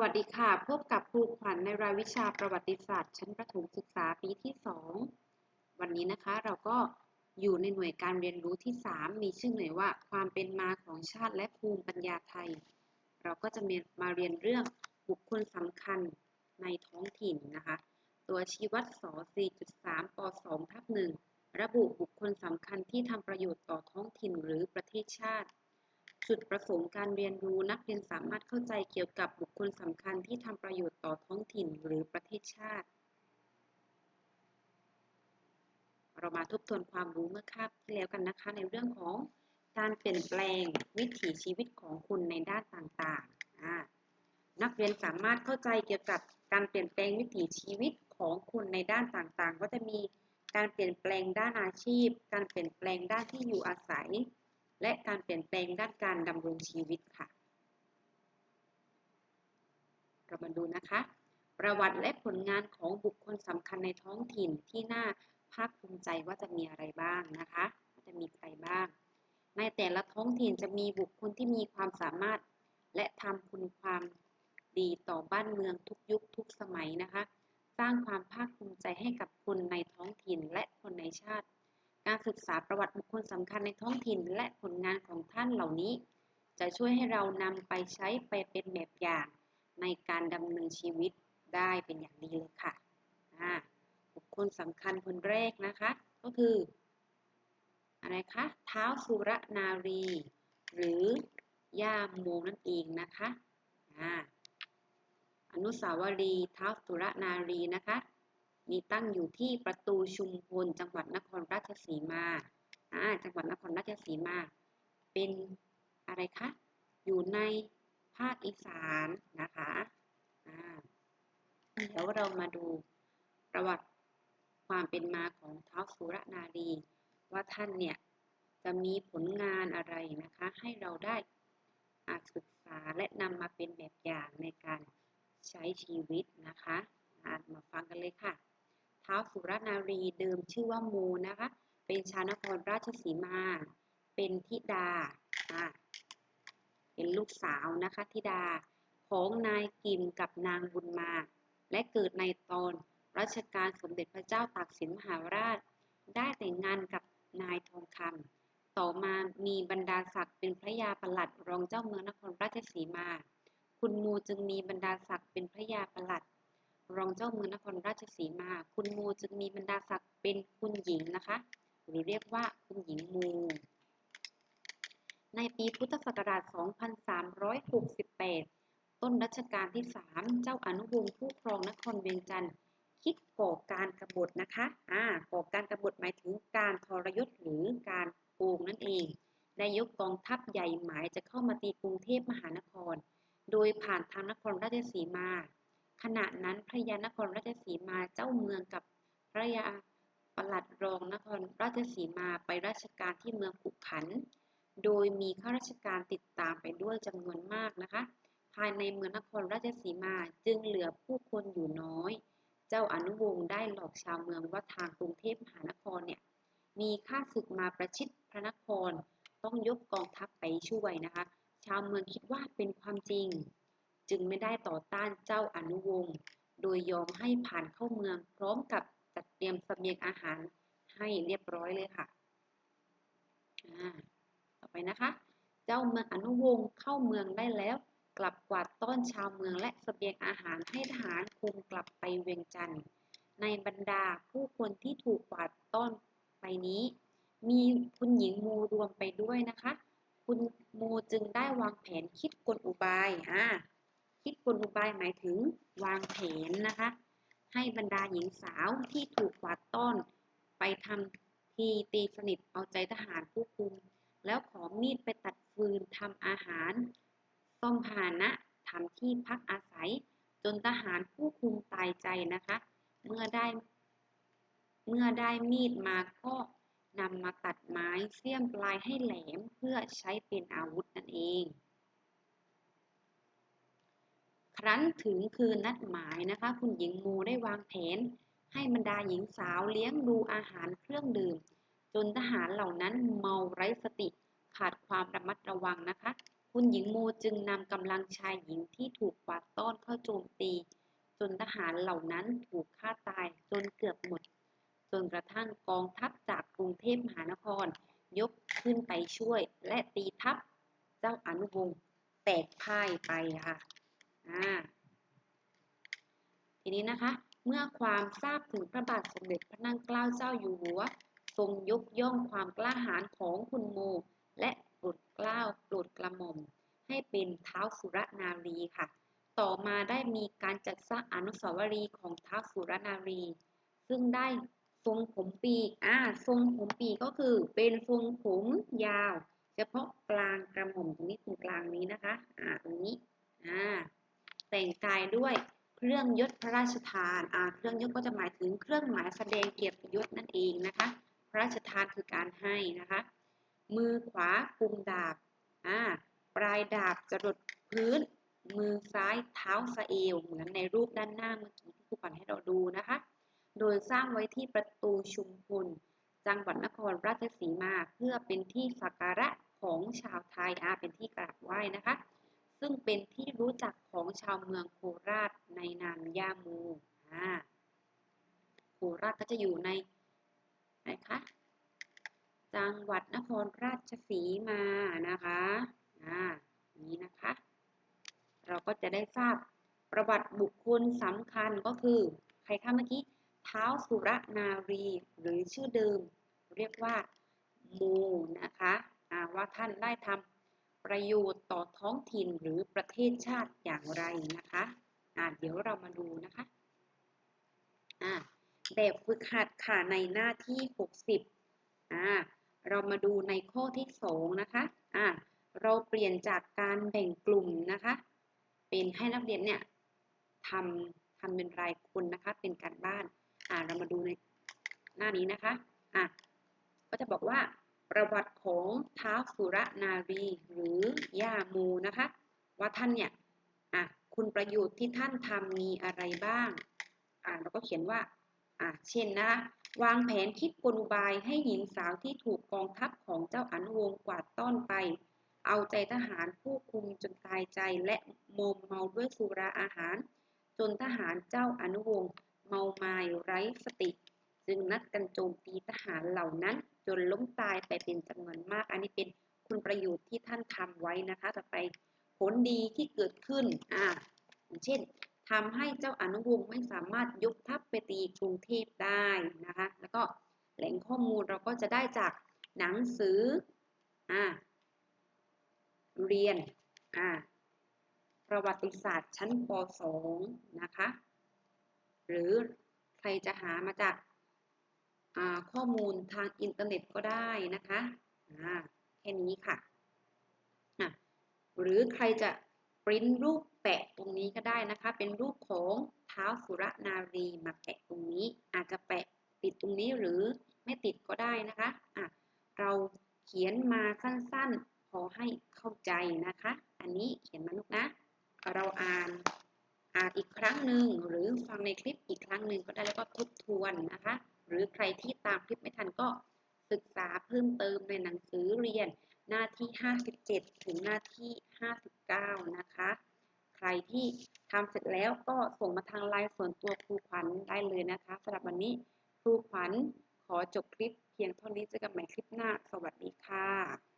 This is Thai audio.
วัสดีค่ะ พบกับครูขวัญในรายวิชาประวัติศาสตร์ ชั้นประถมศึกษาปีที่ 2 วันนี้นะคะเราก็อยู่ในหน่วยการเรียนรู้ที่ 3 มีชื่อหน่วยว่า ความเป็นมาของชาติและภูมิปัญญาไทย เราก็จะมาเรียนเรื่องบุคคลสำคัญในท้องถิ่นนะคะ ตัวชี้วัดส4.3ป2ทับ1ระบุบุคคลสำคัญที่ทำประโยชน์ต่อท้องถิ่นหรือประเทศชาติ จุดประสงค์การเรียนรู้นักเรียนสามารถเข้าใจเกี่ยวกับบุคคลสำคัญที่ทำประโยชน์ต่อท้องถิ่นหรือประเทศชาติ เรามาทบทวนความรู้เมื่อคาบที่แล้วกันนะคะ ในเรื่องของการเปลี่ยนแปลงวิถีชีวิตของคุณในด้านต่างๆ นักเรียนสามารถเข้าใจเกี่ยวกับการเปลี่ยนแปลงวิถีชีวิตของคุณในด้านต่างๆ ก็จะมีการเปลี่ยนแปลงด้านอาชีพ การเปลี่ยนแปลงด้านที่อยู่อาศัย และการเปลี่ยนแปลงด้านการดำรงชีวิตค่ะ เรามาดูนะคะ ประวัติและผลงานของบุคคลสำคัญในท้องถิ่นที่น่าภาคภูมิใจว่าจะมีอะไรบ้างนะคะจะมีใครบ้าง ในแต่ละท้องถิ่นจะมีบุคคลที่มีความสามารถ และทำคุณความดีต่อบ้านเมืองทุกยุคทุกสมัยนะคะ สร้างความภาคภูมิใจให้กับคนในท้องถิ่นและคนในชาติ การศึกษาประวัติบุคคลสำคัญในท้องถิ่นและผลงานของท่านเหล่านี้ จะช่วยให้เรานำไปใช้ไปเป็นแบบอย่างในการดำเนินชีวิตได้เป็นอย่างดีเลยค่ะ บุคคลสำคัญคนแรกนะคะ ก็คือ อะไรคะเท้าสุรนารี หรือย่าโมนั่นเองนะคะอนุสาวรีย์เท้าสุรนารีนะคะ มีตั้งอยู่ที่ประตูชุมพลจังหวัดนครราชสีมาจังหวัดนครราชสีมา เป็นอะไรคะ อยู่ในภาคอีสานนะคะเดี๋ยวเรามาดูประวัติความเป็นมาของท้าวสุรนารี ว่าท่านเนี่ยจะมีผลงานอะไรนะคะ ให้เราได้ศึกษาและนำมาเป็นแบบอย่างในการใช้ชีวิตนะคะ มาฟังกันเลยค่ะ ท้าสุรนารีเดิมชื่อว่าโมนะคะ เป็นชาวนครราชสีมา เป็นธิดา เป็นลูกสาวนะคะธิดาของนายกิมกับนางบุญมา และเกิดในตอนรัชกาลสมเด็จพระเจ้าตากสินมหาราช ได้แต่งงานกับนายทองคำต่อมามีบรรดาศักดิ์เป็นพระยาประหลัดรองเจ้าเมืองนครราชสีมา คุณมูจึงมีบรรดาศักดิ์เป็นพระยาประหลัด รองเจ้าเมืองนครราชสีมา คุณมูจึงมีบรรดาศักดิ์เป็นคุณหญิงนะคะ หรือเรียกว่าคุณหญิงมู ในปีพุทธศักราช 2368 ต้นรัชกาลที่ 3 เจ้าอนุวงศ์ผู้ครองนครเวียงจันทร์คิดก่อการกรบฏนะคะ อ่า ก่อการกรบฏหมายถึงการทรยศหรือการโกงนั่นเอง ได้ยกกองทัพใหญ่หมายจะเข้ามาตีกรุงเทพมหานคร โดยผ่านทางนครราชสีมา ขณะนั้นพระยานครราชสีมาเจ้าเมืองกับพระยาปลัดรองนครราชสีมาไปราชการที่เมืองขุขัน โดยมีข้าราชการติดตามไปด้วยจำนวนมากนะคะ ภายในเมืองนครราชสีมาจึงเหลือผู้คนอยู่น้อย เจ้าอนุวงศ์ได้หลอกชาวเมืองว่าทางกรุงเทพมหานครเนี่ยมีข้าศึกมาประชิดพระนคร ต้องยกกองทัพไปช่วยนะคะ ชาวเมืองคิดว่าเป็นความจริง จึงไม่ได้ต่อต้านเจ้าอนุวงศ์ โดยยอมให้ผ่านเข้าเมืองพร้อมกับจัดเตรียมสเสบียงอาหารให้เรียบร้อยเลยค่ะ ต่อไปนะคะ เจ้าเมืองอนุวงศ์เข้าเมืองได้แล้ว กลับกวาดต้อนชาวเมืองและสเสบียงอาหารให้ทหารคุมกลับไปเวียงจันทร์ ในบรรดาผู้คนที่ถูกกวาดต้อนไปนี้ มีคุณหญิงมูรวมไปด้วยนะคะ คุณมูจึงได้วางแผนคิดกลอุบาย อ่า คิดกลอุบายหมายถึงวางแผนนะคะ ให้บรรดาหญิงสาวที่ถูกกวาดต้อน ไปทำทีตีสนิทเอาใจทหารผู้คุม แล้วขอมีดไปตัดฟืนทำอาหารต้องพานะทำที่พักอาศัย จนทหารผู้คุมตายใจนะคะ เมื่อได้ เมื่อได้มีดมาก็นำมาตัดไม้เสี้ยมปลายให้แหลมเพื่อใช้เป็นอาวุธนั่นเอง ครั้นถึงคืนนัดหมายนะคะ คุณหญิงมูได้วางแผน ให้บรรดาหญิงสาวเลี้ยงดูอาหารเครื่องดื่ม จนทหารเหล่านั้นเมาไร้สติ ขาดความระมัดระวังนะคะ คุณหญิงโมจึงนำกำลังชายหญิงที่ถูกกวาดต้อนเข้าโจมตี จนทหารเหล่านั้นถูกฆ่าตายจนเกือบหมด จนกระทั่งกองทัพจากกรุงเทพมหานคร ยกขึ้นไปช่วยและตีทัพเจ้าอนุวงศ์แตกพ่ายไปค่ะ อ่าทีนี้นะคะ เมื่อความทราบถึงพระบาทสมเด็จพระนั่งเกล้าเจ้าอยู่หัว ทรงยกย่องความกล้าหาญของคุณโม และโปรดเกล้าโปรดกระหม่อม ให้เป็นเท้าวสุรนารีค่ะ ต่อมาได้มีการจัดสร้างอนุสาวรีย์ของท้าวสุรนารี ซึ่งได้ทรงผมปีกอ่าทรงผมปีกก็คือเป็นทรงผมยาว เฉพาะกลางกระหม่อมตรงนี้ตรงกลางนี้นะคะ อ่าตรงนี้ อ่า แต่งกายด้วยเครื่องยศพระราชทานเครื่องยศก็จะหมายถึงเครื่องหมายแสดงเกียรติยศนั่นเองนะคะ พระราชทานคือการให้นะคะ มือขวากุมดาบปลายดาบจรดพื้น มือซ้ายเท้าสะเอวเหมือนในรูปด้านหน้าเมื่อกี้ที่ครูปันให้เราดูนะคะ โดยสร้างไว้ที่ประตูชุมพลจังหวัดนครราชสีมาเพื่อเป็นที่สักการะของชาวไทยอาเป็นที่กราบไหว้นะคะ ซึ่งเป็นที่รู้จักของชาวเมืองโคราชในนามย่ามอ่าโคราชก็จะอยู่ในไหนคะจังหวัดนครราชสีมานะคะอ่านี้นะคะ เราก็จะได้ทราบประวัติบุคคลสำคัญก็คือ ใครคะเมื่อกี้เท้าสุรนารีหรือชื่อเดิม เรียกว่าโมนะคะว่าท่านได้ทำ ประโยชน์ต่อท้องถิ่นหรือประเทศชาติอย่างไรนะคะะเดี๋ยวเรามาดูนะคะแบบฝึกหัดค่ะในหน้าที่ 60อ่าเรามาดูในข้อที่ 2 นะคะอ่าเราเปลี่ยนจากการแบ่งกลุ่มนะคะ เป็นให้นักเรียนเนี่ยทำทำเป็นรายคนนะคะ เป็นการบ้านอ่าเรามาดูในหน้านี้นะคะอะก็จะบอกว่า ประวัติของท้าวสุรนารีหรือย่ามูนะคะ ว่าท่านเนี่ยอะคุณประโยชน์ที่ท่านทำมีอะไรบ้างอ่าเราก็เขียนว่าอะเช่นนะวางแผนคิดกลอุบายให้หญิงสาวที่ถูกกองทัพของเจ้าอนุวงศ์กวาดต้อนไป เอาใจทหารผู้คุมจนตายใจและโมมเมาด้วยสุราอาหาร จนทหารเจ้าอนุวงศ์เมามายไร้สติ จึงนัดกันโจมตีทหารเหล่านั้น จนล้มตายไปเป็นจำนวนมาก อันนี้เป็นคุณประโยชน์ที่ท่านทำไว้นะคะ ต่อไปผลดีที่เกิดขึ้นอ่าเช่นทำให้เจ้าอนุวงศ์ไม่สามารถยกทัพไปตีกรุงเทพได้นะคะ แล้วก็แหล่งข้อมูลเราก็จะได้จากหนังสืออ่าเรียนอ่าประวัติศาสตร์ชั้นป .2 นะคะ หรือใครจะหามาจาก ข้อมูลทางอินเทอร์เน็ตก็ได้นะคะแค่นี้ค่ะ หรือใครจะปริ้นรูปแปะตรงนี้ก็ได้นะคะ เป็นรูปของเท้าสุรนารีมาแปะตรงนี้ อาจจะแปะติดตรงนี้หรือไม่ติดก็ได้นะคะะเราเขียนมาสั้นๆ พอให้เข้าใจนะคะ อันนี้เขียนมาลูกนะ เราอ่านอ่านอีกครั้งหนึ่งหรือฟังในคลิปอีกครั้งหนึ่งก็ได้แล้วก็ทบทวนนะคะ หรือใครที่ตามคลิปไม่ทันก็ศึกษาเพิ่มเติมในหนังสือเรียนหน้าที่ 57 ถึงหน้าที่ 59 นะคะ ใครที่ทำเสร็จแล้วก็ส่งมาทางไลน์ส่วนตัวครูขวัญได้เลยนะคะสำหรับวันนี้ครูขวัญขอจบคลิปเพียงเท่านี้เจอกันใหม่คลิปหน้า สวัสดีค่ะ